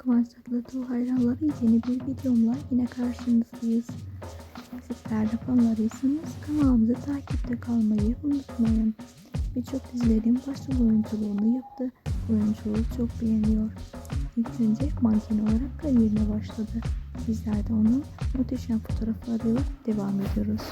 Kıvanç Tatlıtuğ hayranları yeni bir videomla yine karşınızdayız. Sizler de fanlarıysanız kanalımızı takipte kalmayı unutmayın. Birçok dizilerin başrol oyunculuğunu yaptı. Oyunculuğu çok beğeniyor. İlk önce manken olarak kariyerine başladı. Bizler de onun muhteşem fotoğraflarıyla devam ediyoruz.